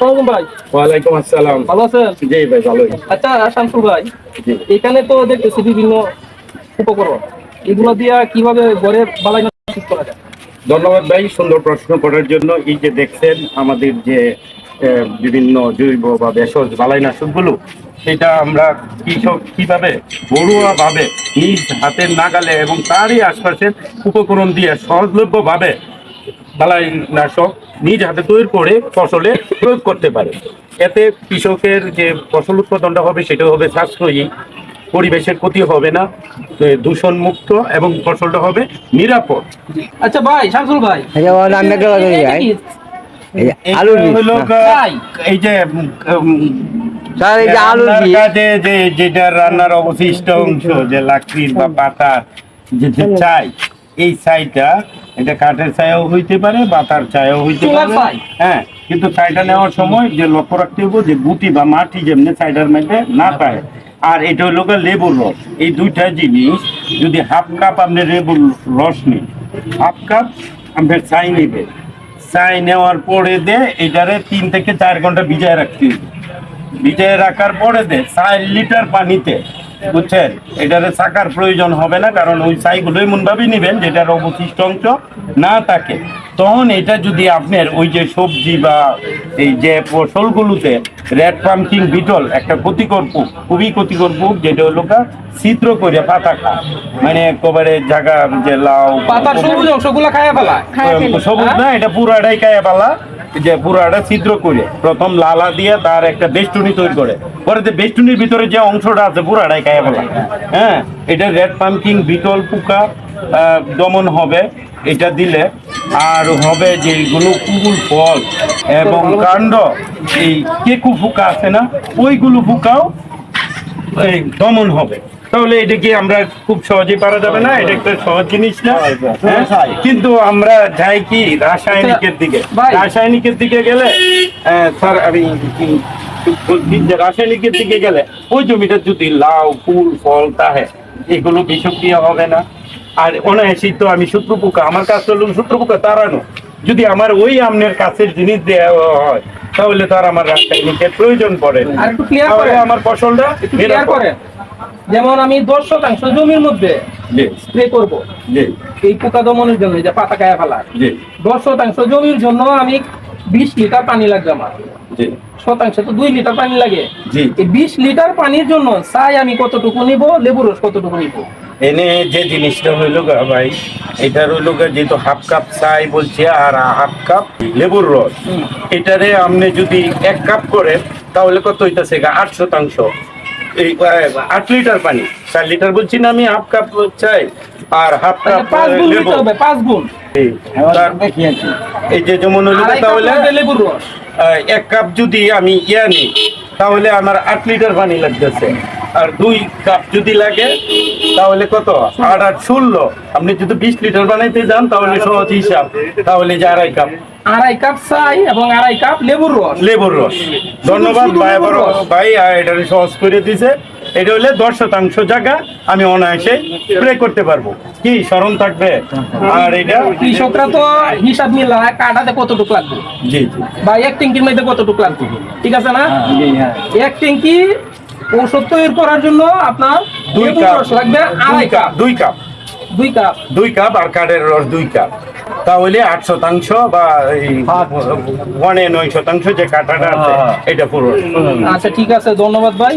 আসসালামু ভাই। ওয়ালাইকুম আসসালাম। ভালো আছেন? জি ভাই ভালোই। আচ্ছা শামসুল ভাই এখানে তো দেখতেছি বিভিন্ন উপকরণ। এগুলো দিয়া কীভাবে ঘরে বালাই ঠিক করা যায়? ধন্যবাদ ভাই সুন্দর প্রশ্ন করার জন্য। এই যে দেখছেন আমাদের যে বিভিন্ন জৈব বা ভেষজ বালাইনাশকগুলো সেটা আমরা কৃষক কীভাবে ঘরোয়া ভাবে নিজ হাতের নাগালে এবং তারই আশপাশের উপকরণ দিয়ে সহজলভ্য ভাবে বালাইনাশক নিজ হাতে তৈরি করে ফসলে প্রয়োগ করতে পারে। এতে কৃষকের যে ফসল উৎপাদনটা হবে সেটা হবে সাশ্রয়ী পরিবেশের ক্ষতি হবে না দূষণ মুক্ত এবং ফসলটা হবে নিরাপদ। আচ্ছা ভাই শামসুল ভাই। হলো? এই যে স্যার এই যে যে যেটা রান্নার অবশিষ্ট অংশ যে লাকড়ির বা পাতার যে যে ছাই এই ছাইটা এটা কাঠের ছায়াও হইতে পারে বাতার ছায়াও হইতে পারে। হ্যাঁ কিন্তু ছাইটা নেওয়ার সময় যে লক্ষ্য রাখতে হবে যে গুটি বা মাটি যেমনি ছাইটার মধ্যে না পায়। আর এটা হলো লেবুর রস। এই দুইটা জিনিস যদি হাফ কাপ আপনি লেবুর রস নিন হাফ কাপ আপনার ছাই নেবে ছাই নেওয়ার পরে দে এটারে তিন থেকে চার ঘণ্টা ভিজায় রাখতে হবে ভিজায় রাখার পরে দে চার লিটার পানিতে বুঝছেন? এটারে চাকার প্রয়োজন হবে না কারণ ওই ছাইগুলো এমন ভাবে নেবেন যেটার অবশিষ্ট অংশ না থাকে। তখন এটা যদি আপনার ওই যে সবজি বা এই যে ফসলগুলোতে রেড পাম্পিং বিটল একটা ক্ষতিকর পোক খুবই ক্ষতিকর পোক যেটা হলো ছিদ্র করে পাতা খায়। মানে একেবারে জায়গা যে লাউ পাতা সবুজ অংশগুলো খাইয়া ফেলা। সবুজ না এটা পুরাটাই কায়া পালা যে পুরাটা ছিদ্র করে প্রথম লালা দিয়ে তার একটা বেষ্টনী তৈরি করে। পরে যে বেষ্টনীর ভিতরে যে অংশটা আছে, পুরাটাই কায়া পালা হ্যাঁ এটা রেড পাম্পকিং বিটল, পোকা দমন হবে। এটা দিলে আর হবে যেগুলো কুকুল ফল এবং কাণ্ড। এই কেকু পোকা আছে না, ওইগুলো পোকাও দমন হবে। তাহলে এটা কি আমরা খুব সহজেই পারা যাবে না এটা একটা সহজ জিনিস না হ্যাঁ? কিন্তু আমরা যাই কি রাসায়নিকের দিকে। রাসায়নিকের দিকে গেলে স্যার আমি বলছি যে রাসায়নিকের দিকে গেলে ওই জমিটা যদি লাউ ফুল ফল তাহে এগুলো বিষক্রিয়া হবে না। আর অনায়াসি তো আমি শত্রু পোকা আমার কাজ হলো শত্রু পোকা তাড়ানো। যদি আমার ওই আমনের কাছের জিনিস দেওয়া হয় তাহলে তার আমার রাসায়নিকের প্রয়োজন পড়ে না। আমার ফসলটা একটু ক্লিয়ার নিরাপদ। করেন যেমন আমি দশ শতাংশ জমির মধ্যে স্প্রে করব। এই পোকা দমনের জন্য যে পাতা খাইয়া ফেলা। দশ শতাংশ জমির জন্য আমি বিশ লিটার পানি লাগবে আমার। শতাংশ তো দুই লিটার পানি লাগে। এই বিশ লিটার পানির জন্য চাই আমি কতটুকু নিব লেবু রস কতটুকু নিব? এনে যে জিনিসটা হইল গা ভাই এটা হইল গা যেহেতু হাফ কাপ চাই বলছে আর হাফ কাপ লেবুর রস। এটারে আপনি যদি এক কাপ করে তাহলে কত হইতাছে গা? আট শতাংশ। এই আট লিটার পানি। চার লিটার বলছি না আমি হাফ কাপ চাই আর হাফ কাপ পাঁচ গুণ দিতে হবে পাঁচ গুণ। এই, যে যেমন তাহলে এক কাপ যদি আমি ইয়া নিই তাহলে আমার আট লিটার পানি লাগতেছে। আর দুই কাপ যদি লাগে তাহলে কত? আট আট ষোলো। আপনি যদি বিশ লিটার বানাইতে যান তাহলে সহজ হিসাব। তাহলে যে আড়াই কাপ। আড়াই কাপ চাই এবং আড়াই কাপ লেবুর রস। লেবুর রস। ধন্যবাদ ভাই। ভাই আর এটা সহজ করে দিছে। এটা হলে দশ শতাংশ জায়গা আমি অনায়াসে স্প্রে করতে পারব। কি স্মরণ থাকবে? আর এটা? কৃষকরা তো হিসাব মিলায় কাটাতে কতটুকু লাগবে? জি জি। বা এক ট্যাঙ্কির মধ্যে কতটুকু লাগবে? ঠিক আছে না? এক ট্যাঙ্কি ঔষধ তৈরি করার জন্য আপনার দুই কাপ। রস লাগবে আড়াই কাপ দুই কাপ। দুই কাপ। দুই কাপ আর কাঠের রস দুই কাপ। তাহলে আট শতাংশ বা ওয়ানে নয় শতাংশ যে কাঁটাটা আছে এটা পুরো। আচ্ছা ঠিক আছে ধন্যবাদ ভাই।